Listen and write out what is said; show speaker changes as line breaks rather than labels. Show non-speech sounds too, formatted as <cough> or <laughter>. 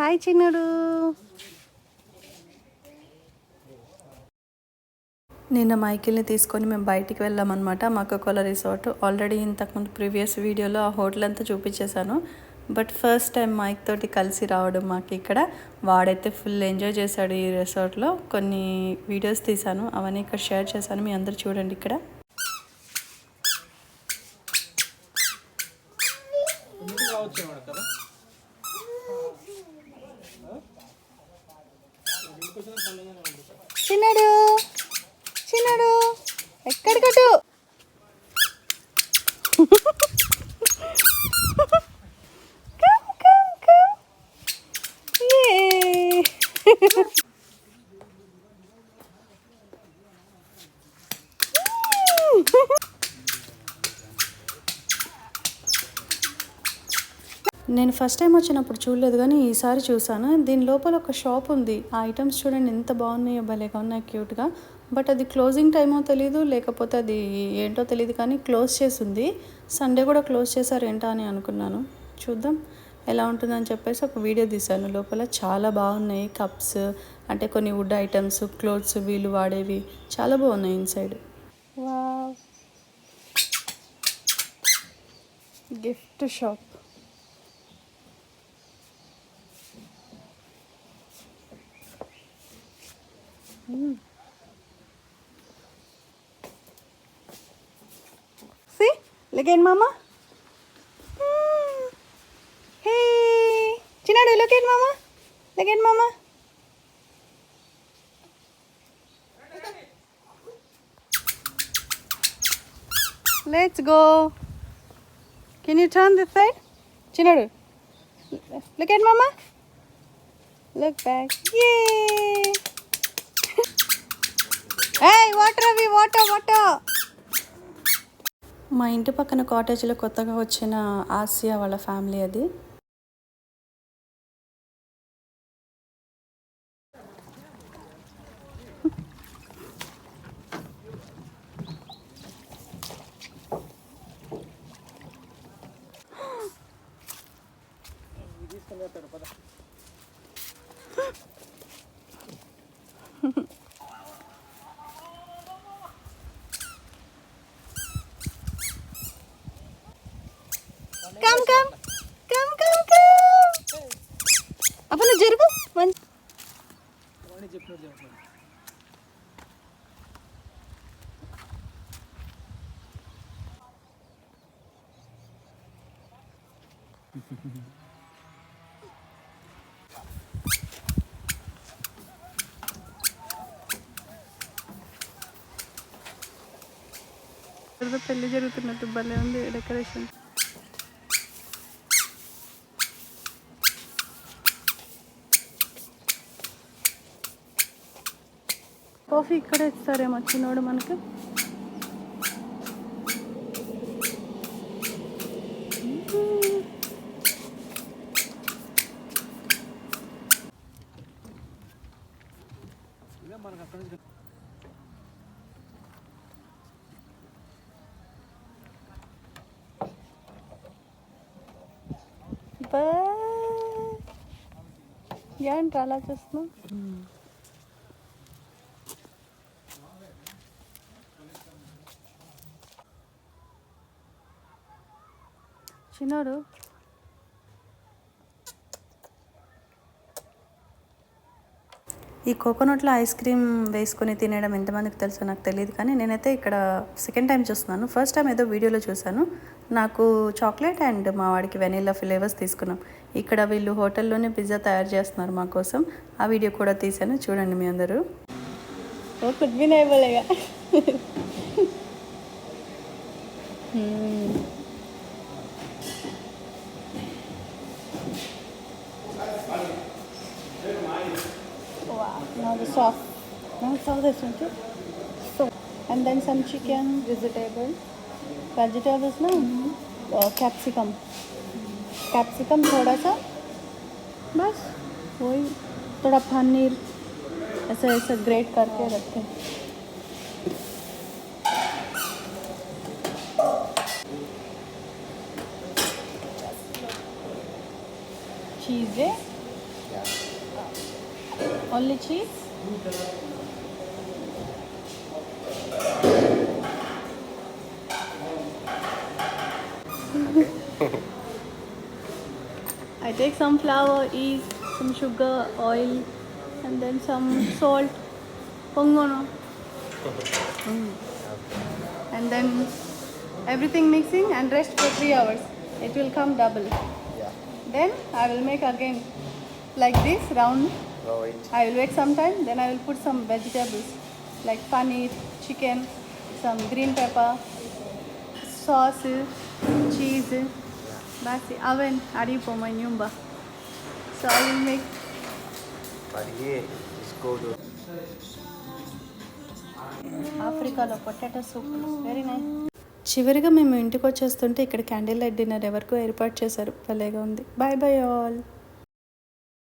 Hi చిన్నుడు. నిన్న మైకిల్ని తీసుకొని మేము బయటికి వెళ్ళామన్నమాట. మక్కకోల రిసార్ట్ ఆల్రెడీ ఇంతకుముందు ప్రీవియస్ వీడియోలో ఆ హోటల్ అంతా చూపించేశాను. బట్ ఫస్ట్ టైం మైక్ తోటి కలిసి రావడం మాకు ఇక్కడ. వాడైతే ఫుల్ ఎంజాయ్ చేశాడు ఈ రిసార్ట్లో. కొన్ని వీడియోస్ తీశాను. అవన్నీ ఇక్కడ షేర్ చేశాను. మీ అందరు చూడండి ఇక్కడ. చిన్నడు చిన్నడు ఎక్కడికటు నేను ఫస్ట్ టైం వచ్చినప్పుడు చూడలేదు కానీ ఈసారి చూసాను దీని లోపల ఒక షాప్ ఉంది. ఆ ఐటమ్స్ చూడండి ఎంత బాగున్నాయో భలేగా ఉన్నాయి క్యూట్గా బట్ అది క్లోజింగ్ టైమో తెలీదు లేకపోతే అది ఏంటో తెలియదు కానీ క్లోజ్ చేసి ఉంది సండే కూడా క్లోజ్ చేశారు ఏంటా అని అనుకున్నాను. చూద్దాం ఎలా ఉంటుందని చెప్పేసి ఒక వీడియో తీశాను. లోపల చాలా బాగున్నాయి కప్స్ అంటే కొన్ని వుడ్ ఐటమ్స్ క్లోత్స్ వీళ్ళు వాడేవి. చాలా బాగున్నాయి inside gift shop See? Look at mama. Hmm. Hey. Chinadu, look at mama. Look at mama. Let's go. Can you turn this side? Chinadu. Look at mama. Look back. Yay. Water, water. మా ఇంటి పక్కన కాటేజ్లో కొత్తగా వచ్చిన Asia వాళ్ళ family అది <laughs> come come come come come అప్పుడు జరుగు. మంచి పెళ్ళి జరుగుతున్నట్టు భలే ఉంది డెకరేషన్ కాఫీ ఇక్కడే ఇస్తారేమో చిన్నోడు మనకి? ఏంటి అలా చూస్తున్నాం చిన్నోడు ఈ కోకోనట్లో ఐస్ క్రీమ్ వేసుకొని తినడం ఎంతమందికి తెలుసో నాకు తెలియదు కానీ నేనైతే ఇక్కడ సెకండ్ టైం చూస్తున్నాను. ఫస్ట్ టైం ఏదో వీడియోలో చూశాను. నాకు చాక్లెట్ అండ్ మా వాడికి వెనీలా ఫ్లేవర్స్ తీసుకున్నాం. ఇక్కడ వీళ్ళు హోటల్లోనే పిజ్జా తయారు చేస్తున్నారు మా కోసం. ఆ వీడియో కూడా తీశాను. చూడండి మీ అందరూ. కుడ్ బి नहीं now the sauce. Now this, don't you? So, and then some chicken, vegetable. Vegetables ना uh, capsicum. कैप्सिकम थोड़ा सा बस वही थोड़ा पनीर ऐसा ऐसा ग्रेट करके रखें चीज़ें Only cheese? <laughs> I take some flour, yeast, some sugar, oil, and then some salt. Pongono. Mm. And then everything mixing and rest for 3 hours. It will come double.
Yeah.
Then I will make again like this round I will wait some time. Then I will put some vegetables like paneer, chicken, some green pepper, sauce, cheese. Basi oven adipo my nyumba. So I will make ఆఫ్రికాలో potato soup very nice చివరిగా మేము ఇంటికి వచ్చేస్తుంటే ఇక్కడ candle light dinner ఎవరికో ఏర్పాటు చేశారు భలేగా ఉంది బాయ్ బాయ్ ఆల్